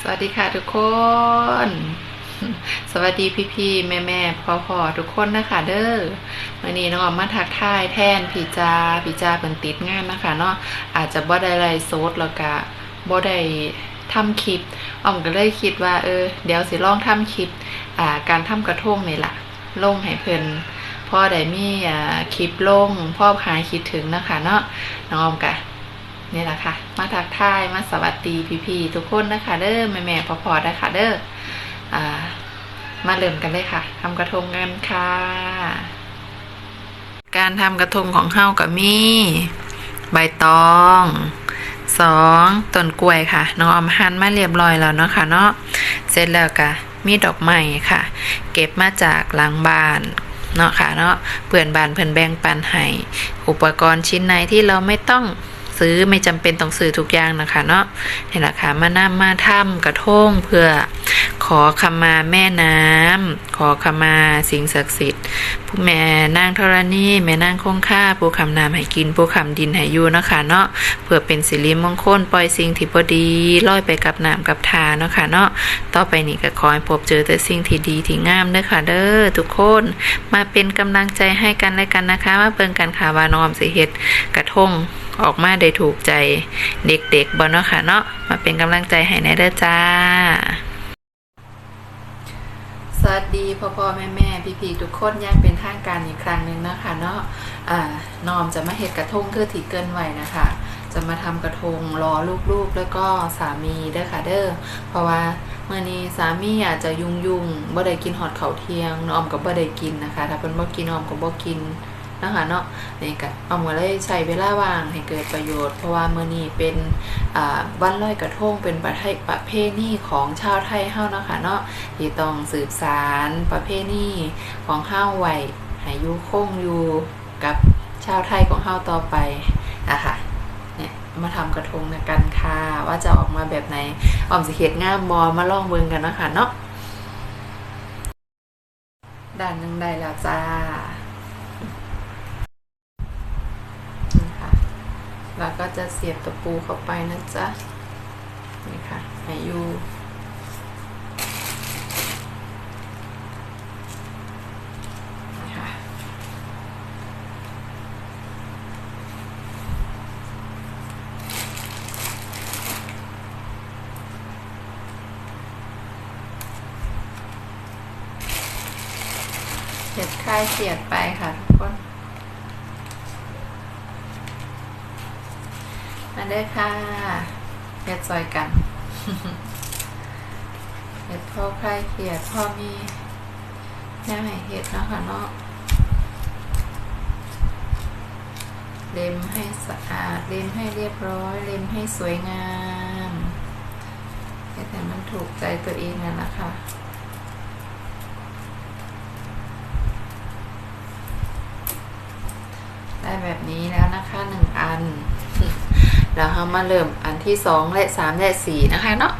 สวัสดีค่ะทุกคน สวัสดีพี่พี่แม่แม่พ่อพ่อทุกคนนะคะเด้อวันนี้น้องออมมาทักทายแทนพี่จาพี่จาเป็นติดงานนะคะเนาะอาจจะบ่ได้ไลฟ์สดแล้วก็บ่ได้ทำคลิปออมก็เลยคิดว่าเออเดี๋ยวสิลองทำคลิปอ่าการทำกระทงนี่แหละลงให้เพิ่นพ่อได้มีอ่าคลิปลงพ่อหายคิดถึงนะคะเนาะน้องออมกะ นี่แหละค่ะ มาทักทายมาสวัสดีพี่ๆทุกคนนะคะเด้อแม่แม่ๆพอๆนะคะเด้ออ่า มาเริ่มกันเลยค่ะทำกระทงกันค่ะ การทำกระทงของเฮากับมีใบตองสองต้นกล้วยค่ะน้องออมหั่นมาเรียบร้อยแล้วเนาะค่ะเนาะเสร็จแล้วก็มีดอกไม้ค่ะ เก็บมาจากหลังบ้านเนาะค่ะเนาะเปื่อนบานเพิ่นแบ่งปันให้อุปกรณ์ชิ้นไหนที่เราไม่ต้อง ซื้อไม่จำเป็นต้องซื้อทุกอย่างนะคะเนาะนี่แหละค่ะมานํมาทำกระทงเพื่อขอขมาแม่น้ำขอขมาสิ่งศักดิ์สิทธิ์ผู้แม่นางธรณีแม่นางคงค่าผู้คำน้ำให้กินผู้คำดินให้อยู่เนาะคะเนาะเพื่อเป็นสิริมงคลปล่อยสิ่งที่พอดีลอยไปกับน้ำกับทาเนาะค่ะเนาะต่อไปนี้ก็ขอให้พบเจอแต่สิ่งที่ดีที่งามเด้อค่ะเด้อทุกคนมาเป็นกำลังใจให้กันและกันนะคะมาเบิ่งกันค่ะว่าน้อมสิเฮ็ดกระทง ออกมาได้ถูกใจเด็กๆบ่เนาะค่ะเนาะมาเป็นกำลังใจให้แน่เด้อจ้า สวัสดีพ่อพ่อแม่แม่พี่พี่ๆทุกคนอยังเป็นทางการอีกครั้งหนึ่งนะคะเนาะอ่านอมจะมาเฮ็ดกระทงคือที่เกินไว้นะคะจะมาทำกระทงรอลูกๆ แล้วก็สามีเด้อค่ะเด้อเพราะว่าเมื่อนี้สามีอาจจะยุ่งยุ่งๆบ่ได้กินฮอดข้าเทียงน้อมก็บ่ได้กินนะคะ ถ้าเพิ่นบ่กินน้อมก็บ่กิน นะคะเนาะนี่ก็เอามาเลยใช้เวลาว่างให้เกิดประโยชน์ เพราะว่ามื้อนี้เป็นวันลอยกระทงเป็นประเทศประเพณีของชาวไทยเฮาเนาะค่ะเนาะที่ต้องสืบสารประเพณีของเฮาไว้ให้ยู่คงอยู่กับชาวไทยของเฮาต่อไปนะคะเนี่ยมาทำกระทงนะกันค่ะว่าจะออกมาแบบไหนออมสิเขียดงามบอมาลองเบิ่งกันเนาะคะเนาะด้านหนึ่งได้แล้วจ้านี่ค่ะ แล้วก็จะเสียบตะปูเข้าไปนะจ๊ะ นี่ค่ะห้อยู่ค่ะเสียดคลายเสียดไปค่ะทุกคน มาเด้อค่ะเฮ็ดซอยกันเฮ็ดพ่อใคลายเขียดพ่อมีแนวให้เฮ็ดเนาะค่ะเนาะเล็มให้สะอาดเล็มให้เรียบร้อยเล็มให้สวยงามเฮ็ดให้มันถูกใจตัวเองนั่นแหละค่ะได้แบบนี้แล้วนะคะหนึ่งอัน แล้วเรามาเริ่มอันที่สองและสามและสี่นะคะเนาะ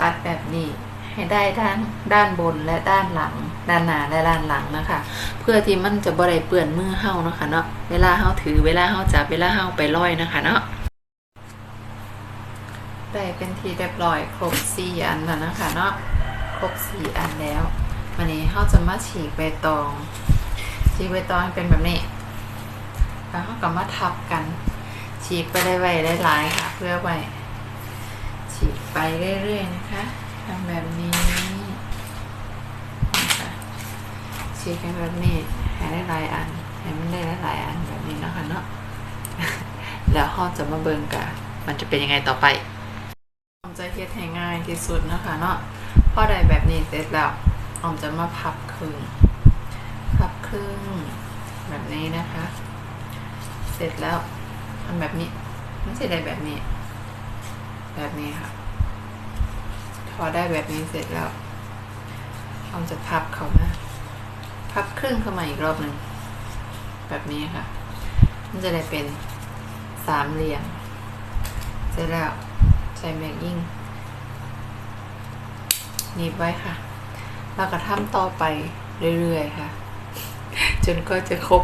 ตัดแบบนี้ ให้ได้ด้านด้านบนและด้านหลัง ด้านหน้าและด้านหลังนะคะ เพื่อที่มันจะบ่ได้เปื้อนมือเฮานะคะเนาะเวลาเฮาถือเวลาเฮาจับเวลาเฮาไปลอยนะคะเนาะได้เป็นทีเรียบร้อยครบสี่อันแล้วนะคะเนาะครบสี่อันแล้ววันนี้เฮาจะมาฉีกใบตอง ฉีกใบตองเป็นแบบนี้แล้วเฮาก็มาทับกัน ฉีกไปได้ไวได้หลายๆค่ะ เพื่อไว้ฉีกไปเรื่อยๆนะคะ ทำแบบนี้นะคะฉีกให้แบบนี้ให้ได้หลายอันให้มันได้หลายอันแบบนี้นะคะเนาะแล้วห้องจะมาเบิ่งกันมันจะเป็นยังไงต่อไปออมจะเฮ็ดให้ง่ายที่สุดนะคะเนาะพอได้แบบนี้เสร็จแล้วออมจะมาพับครึ่งพับครึ่งแบบนี้นะคะ เสร็จแล้วทำแบบนี้มันจะได้แบบนี้ แบบนี้ค่ะ พอได้แบบนี้เสร็จแล้วออมจะพับเขามา พับครึ่งเข้ามาอีกรอบหนึ่ง แบบนี้ค่ะ มันจะได้เป็นสามเหลี่ยม เสร็จแล้วใส่แมกยิ่งหนีบไว้ค่ะ แล้วก็ทำต่อไปเรื่อยๆค่ะ จนก็จะครบ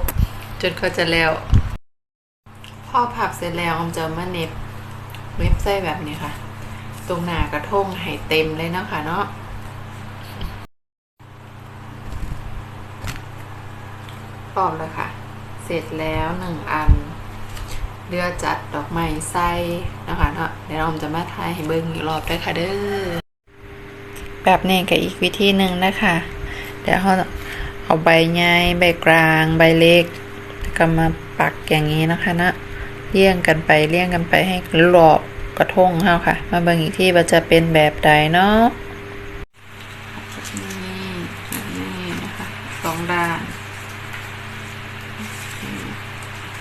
จนก็จะแล้ว พอผับเสร็จแล้วออมจะมาเน็บเว็บไส้แบบนี้ค่ะ ตรงหน้ากระทงให้เต็มเลยเนาะคะเนาะพร้อมแล้วค่ะ เสร็จแล้วหนึ่งอันเลือกจัดดอกไม้ไส้นะคะเนาะเดี๋ยวเราจะมาทายให้เบิ้งอีกรอบด้วยค่ะเด้อแบบนี้กับอีกวิธีหนึ่งนะคะ เดี๋ยวเขาเอาใบใหญ่ใบกลาง ใบเล็กก็มาปักอย่างนี้นะคะนะเลี่ยงกันไปเลี่ยงกันไปให้รอบ กระทงเฮาค่ะ มาเบิ่งอีกที่ว่าจะเป็นแบบใดเนาะนี่นี่นะคะสองด้าน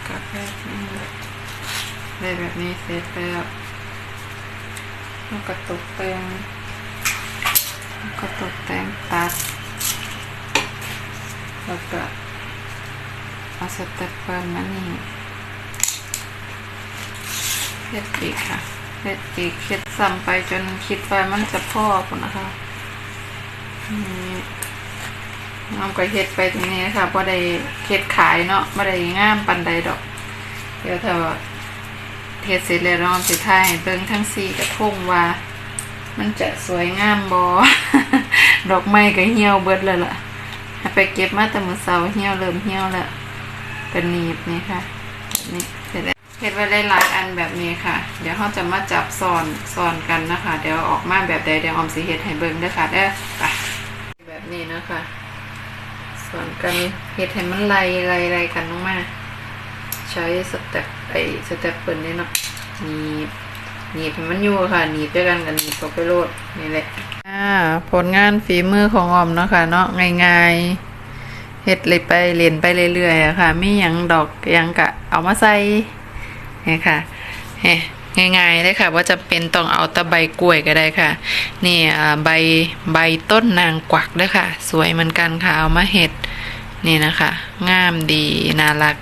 กับแบบนี้ได้แบบนี้เสร็จแล้วแล้วก็ตกแต่งแล้วก็ตกแต่งตัดแล้วก็เอาสเต็ปเปิลมานี่เฮ็ดปีกค่ะ เฮ็ดปีกเฮ็ดซ้ำไปจนคิดว่ามันจะพอพุ่นนะคะนี่น้องก็เฮ็ดไปตรงนี้ค่ะพอได้เฮ็ดขายเนาะบ่ได้งามปันใดดอก เดี๋ยวถ้าว่าเฮ็ดเสร็จแล้วน้องสิถ่ายเบิ่งทั้งสี่กระทงว่า มันจะสวยงามบ่ดอกไม้ก็เหี่ยวเบิดแล้วล่ะไปเก็บมาแต่มื้อเช้าเหี่ยวเริ่มเหี่ยวแล้วก็หนีบนี่ค่ะนี้ เสร็จแล้วเฮ็ดไว้หลายๆอันแบบนี้ค่ะ เดี๋ยวเราจะมาจับซ้อนซ้อนกันนะคะ เดี๋ยวออกมาแบบใดเดี๋ยวออมสิเฮ็ดให้เบิ่งด้อค่ะเด้อไปแบบนี้นะคะซ้อนกันเฮ็ดให้มันไล่ไล่ไล่กันลงมาใช้สเต็ปไอสเต็ปเปิลนี่เนาะหนีบหนีบให้มันอยู่ค่ะหนีบด้วยกันกันหนีบเข้าไปโลดนี่แหละอ่าผลงานฝีมือของออมเนาะค่ะเนาะง่ายๆเฮ็ดเลยไปเรียนไปเรื่อยๆอะค่ะมีหยังดอกยังกะเอามาใส่ นี่ค่ะง่ายๆเลยค่ะว่าจะเป็นต้องเอาตะใบกล้วยก็ได้ค่ะ นี่ใบใบต้นนางกวักด้วยค่ะ สวยเหมือนกันค่ะเอามาเฮ็ดนี่นะคะงามดีน่ารัก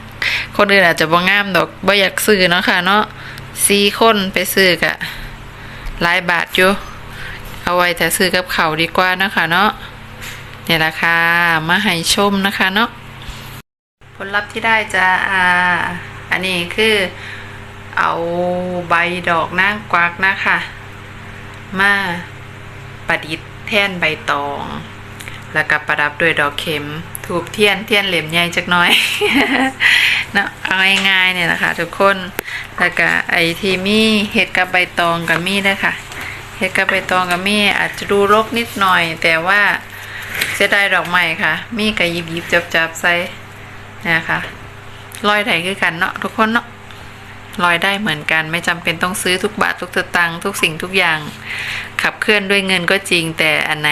คนอื่นอาจจะบ่งามดอกบ่อยากซื้อเนาะค่ะเนาะสี่คนไปซื้อกะหลายบาทอยู่เอาไว้แต่ซื้อกับเขาดีกว่านะคะเนาะเนี่ยราคามาให้ชมนะคะเนาะผลลัพธ์ที่ได้จะอ่าอันนี้คือ เอาใบดอกนางกวักนะคะ มาประดิษฐ์แท่นใบตอง แล้วก็ประดับด้วยดอกเข็มถูกเทียนเทียนเหลี่ยมใหญ่จักน้อยเนาะเอาง่ายๆเนี่ยนะคะทุกคนแล้วก็ไอที่มีเห็ดกับใบตองกับมีด้วยค่ะเห็ดกับใบตองกับมีอาจจะดูรกนิดหน่อย แต่ว่าเสียดายดอกไม้ค่ะ มีกระยิบยิบจับจับใส่นะคะรอยไถคือกันเนาะทุกคนเนาะ รอยได้เหมือนกัน ไม่จำเป็นต้องซื้อทุกบาททุกสตางค์ทุกสิ่งทุกอย่าง ขับเคลื่อนด้วยเงินก็จริงแต่อันไหน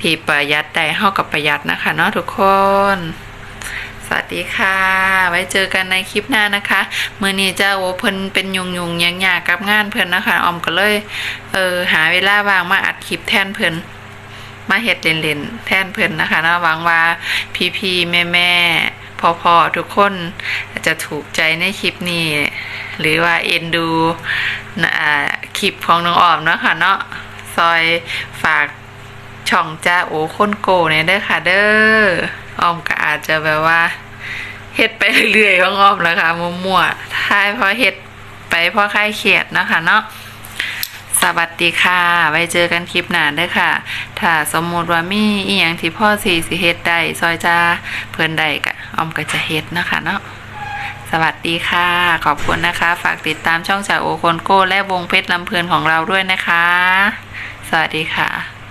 ที่ประหยัดได้เท่ากับประหยัดนะคะเนาะทุกคนสวัสดีค่ะ ไว้เจอกันในคลิปหน้านะคะเมื่อนี้เจ้าโอเพิ่นเป็นยุงยุงยังยากกับงานเพิ่นนะคะออมก็เลยเออหาเวลาว่างมาอัดคลิปแทนเพิ่นมาเฮ็ดเล่นๆแทนเพิ่นนะคะเนาะหวังว่าพี่ๆแม่ๆ พอๆทุกคนจะถูกใจในคลิปนี้ หรือว่าเอ็นดูคลิปของน้องออมเนาะค่ะเนาะซอยฝากช่องจ้าโอ้คนโกเนี่ยเด้อค่ะเด้อออมก็อาจจะแบบว่าเฮ็ดไปเรื่อยๆของออมแล้วค่ะมั่วๆท้ายเพราะเฮ็ดไปเพราะคลายเครียดเนาะคะเนาะ สวัสดีค่ะ ไว้เจอกันคลิปหน้าเด้อค่ะ ถ้าสมมุติว่ามีอีหยังที่พ่อสีสิเฮ็ดได้ซอยจ้าเพื่อนได้ก็ออมก็จะเฮ็ดนะคะเนาะสวัสดีค่ะ ขอบคุณนะคะ ฝากติดตามช่องจ่าโอคนโก้และวงเพชรลำเพลินของเราด้วยนะคะ สวัสดีค่ะ